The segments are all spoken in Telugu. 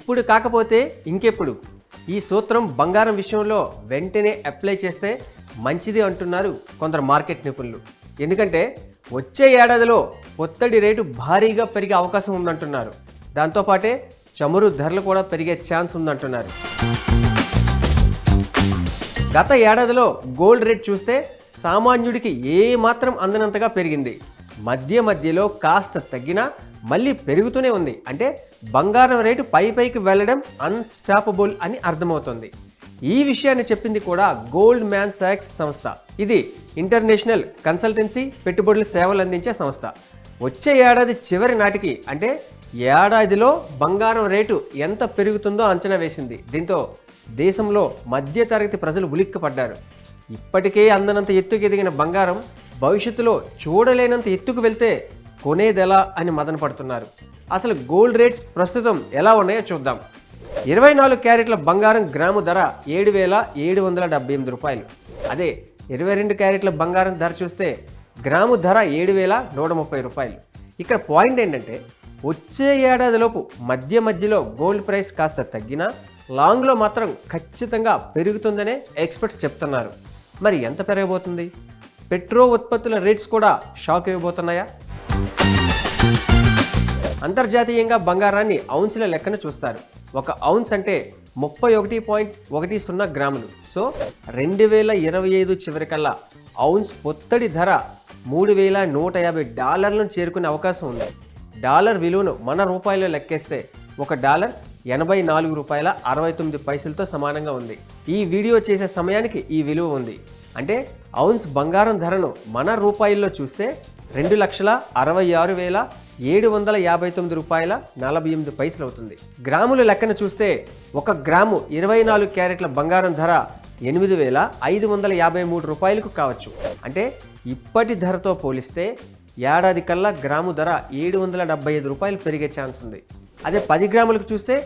ఇప్పుడు కాకపోతే ఇంకెప్పుడు? ఈ సూత్రం బంగారం విషయంలో వెంటనే అప్లై చేస్తే మంచిది అంటున్నారు కొందరు మార్కెట్ నిపుణులు. ఎందుకంటే వచ్చే ఏడాదిలో ఒత్తడి రేటు భారీగా పెరిగే అవకాశం ఉందంటున్నారు. దాంతోపాటే చమురు ధరలు కూడా పెరిగే ఛాన్స్ ఉందంటున్నారు. గత ఏడాదిలో గోల్డ్ రేట్ చూస్తే సామాన్యుడికి ఏమాత్రం అందనంతగా పెరిగింది. మధ్య మధ్యలో కాస్త తగ్గినా మళ్ళీ పెరుగుతూనే ఉంది. అంటే బంగారం రేటు పై పైకి వెళ్ళడం అన్స్టాపబుల్ అని అర్థమవుతుంది. ఈ విషయాన్ని చెప్పింది కూడా గోల్డ్ మ్యాన్ సాక్స్ సంస్థ. ఇది ఇంటర్నేషనల్ కన్సల్టెన్సీ పెట్టుబడుల సేవలు అందించే సంస్థ. వచ్చే ఏడాది చివరి నాటికి అంటే ఏడాదిలో బంగారం రేటు ఎంత పెరుగుతుందో అంచనా వేసింది. దీంతో దేశంలో మధ్యతరగతి ప్రజలు ఉలిక్కిపడ్డారు. ఇప్పటికే అందనంత ఎత్తుకు ఎదిగిన బంగారం భవిష్యత్తులో చూడలేనంత ఎత్తుకు వెళ్తే కొనేదెలా అని మదన పడుతున్నారు. అసలు గోల్డ్ రేట్స్ ప్రస్తుతం ఎలా ఉన్నాయో చూద్దాం. ఇరవై నాలుగు క్యారెట్ల బంగారం గ్రాము ధర ఏడు వేల ఏడు వందల డెబ్బై ఎనిమిది రూపాయలు. అదే ఇరవై రెండు క్యారెట్ల బంగారం ధర చూస్తే గ్రాము ధర ఏడు వేల నూట ముప్పై రూపాయలు. ఇక్కడ పాయింట్ ఏంటంటే వచ్చే ఏడాదిలోపు మధ్య మధ్యలో గోల్డ్ ప్రైస్ కాస్త తగ్గినా లాంగ్లో మాత్రం ఖచ్చితంగా పెరుగుతుందనే ఎక్స్పర్ట్స్ చెప్తున్నారు. మరి ఎంత పెరగబోతుంది? పెట్రో ఉత్పత్తుల రేట్స్ కూడా షాక్ ఇవ్వబోతున్నాయా అంతర్జాతీయంగా బంగారాన్ని ఔన్సుల లెక్కన చూస్తారు. ఒక ఔన్స్ అంటే ముప్పై ఒకటి పాయింట్ ఒకటి సున్నా గ్రాములు. సో రెండు వేల ఇరవై ఐదు చివరికల్లా ఔన్స్ పొత్తడి ధర మూడు వేల నూట యాభై డాలర్లను చేరుకునే అవకాశం ఉంది. డాలర్ విలువను మన రూపాయలు లెక్కేస్తే ఒక డాలర్ ఎనభై నాలుగు రూపాయల అరవై తొమ్మిది పైసలతో సమానంగా ఉంది. ఈ వీడియో చేసే సమయానికి ఈ విలువ ఉంది. అంటే ఔన్స్ బంగారం ధరను మన రూపాయల్లో చూస్తే రెండు లక్షల అరవై ఆరు వేల ఏడు వందల యాభై తొమ్మిది రూపాయల నలభై ఎనిమిది పైసలు అవుతుంది. గ్రాముల లెక్కన చూస్తే ఒక గ్రాము ఇరవై నాలుగు క్యారెట్ల బంగారం ధర ఎనిమిది వేల ఐదు వందల యాభై మూడు రూపాయలకు కావచ్చు. అంటే ఇప్పటి ధరతో పోలిస్తే ఏడాది కల్లా గ్రాము ధర ఏడు వందల డెబ్బై ఐదు రూపాయలు పెరిగే ఛాన్స్ ఉంది. అదే పది గ్రాములకు చూస్తే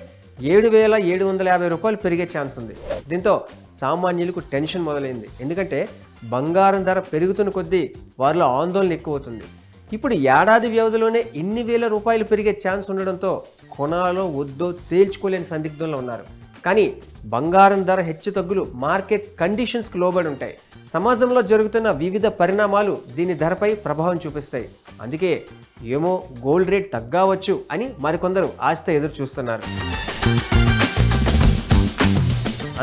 ఏడు వేల ఏడు వందల యాభై రూపాయలు పెరిగే ఛాన్స్ ఉంది. దీంతో సామాన్యులకు టెన్షన్ మొదలైంది. ఎందుకంటే బంగారం ధర పెరుగుతున్న కొద్దీ వారిలో ఆందోళన ఎక్కువ అవుతుంది ఇప్పుడు ఏడాది వ్యవధిలోనే ఇన్ని వేల రూపాయలు పెరిగే ఛాన్స్ ఉండడంతో కొనాలో వద్దో తేల్చుకోలేని సందిగ్ధంలో ఉన్నారు. కానీ బంగారం ధర హెచ్చు తగ్గులు మార్కెట్ కండిషన్స్కి లోబడి ఉంటాయి. సమాజంలో జరుగుతున్న వివిధ పరిణామాలు దీని ధరపై ప్రభావం చూపిస్తాయి. అందుకే ఏమో గోల్డ్ రేట్ తగ్గవచ్చు అని మరికొందరు ఆస్తి ఎదురు చూస్తున్నారు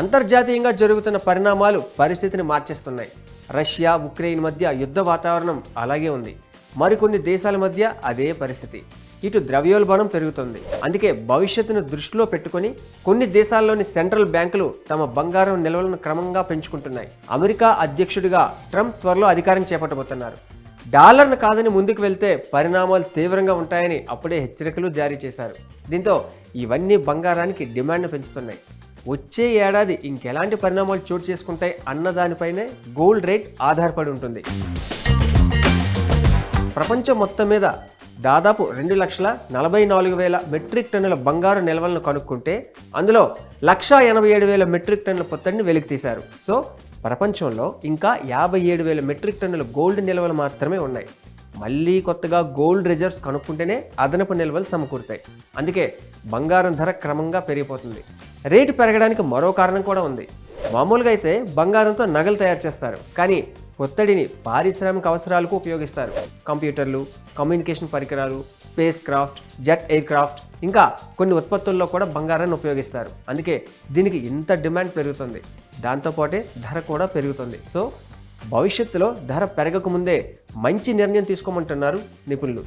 అంతర్జాతీయంగా జరుగుతున్న పరిణామాలు పరిస్థితిని మార్చేస్తున్నాయి. రష్యా ఉక్రెయిన్ మధ్య యుద్ధ వాతావరణం అలాగే ఉంది. మరికొన్ని దేశాల మధ్య అదే పరిస్థితి. ఇటు ద్రవ్యోల్బణం పెరుగుతుంది. అందుకే భవిష్యత్తును దృష్టిలో పెట్టుకుని కొన్ని దేశాల్లోని సెంట్రల్ బ్యాంకులు తమ బంగారం నిల్వలను క్రమంగా పెంచుకుంటున్నాయి. అమెరికా అధ్యక్షుడిగా ట్రంప్ త్వరలో అధికారం చేపట్టబోతున్నారు. డాలర్ను కాదని ముందుకు వెళ్తే పరిణామాలు తీవ్రంగా ఉంటాయని అప్పుడే హెచ్చరికలు జారీ చేశారు. దీంతో ఇవన్నీ బంగారానికి డిమాండ్ పెంచుతున్నాయి. వచ్చే ఏడాది ఇంకెలాంటి పరిణామాలు చోటు చేసుకుంటాయి అన్న దానిపైనే గోల్డ్ రేట్ ఆధారపడి ఉంటుంది. ప్రపంచం మొత్తం మీద దాదాపు రెండు లక్షల నలభై నాలుగు వేల మెట్రిక్ టన్నుల బంగారు నిల్వలను కనుక్కుంటే అందులో లక్షా ఎనభై ఏడు వేల మెట్రిక్ టన్నుల పొత్తడిని వెలికితీశారు సో ప్రపంచంలో ఇంకా యాభై ఏడు వేల మెట్రిక్ టన్నుల గోల్డ్ నిల్వలు మాత్రమే ఉన్నాయి. మళ్ళీ కొత్తగా గోల్డ్ రిజర్వ్స్ కనుక్కుంటేనే అదనపు నిల్వలు సమకూరుతాయి. అందుకే బంగారం ధర క్రమంగా పెరిగిపోతుంది. రేటు పెరగడానికి మరో కారణం కూడా ఉంది. మామూలుగా అయితే బంగారంతో నగలు తయారు చేస్తారు కానీ ఒత్తిడిని పారిశ్రామిక అవసరాలకు ఉపయోగిస్తారు. కంప్యూటర్లు కమ్యూనికేషన్ పరికరాలు spacecraft jet aircraft ఇంకా కొన్ని ఉత్పత్తుల్లో కూడా బంగారాన్ని ఉపయోగిస్తారు. అందుకే దీనికి ఇంత డిమాండ్ పెరుగుతుంది. దాంతోపాటే ధర కూడా పెరుగుతుంది. సో భవిష్యత్తులో ధర పెరగకముందే మంచి నిర్ణయం తీసుకోమంటున్నారు నిపుణులు.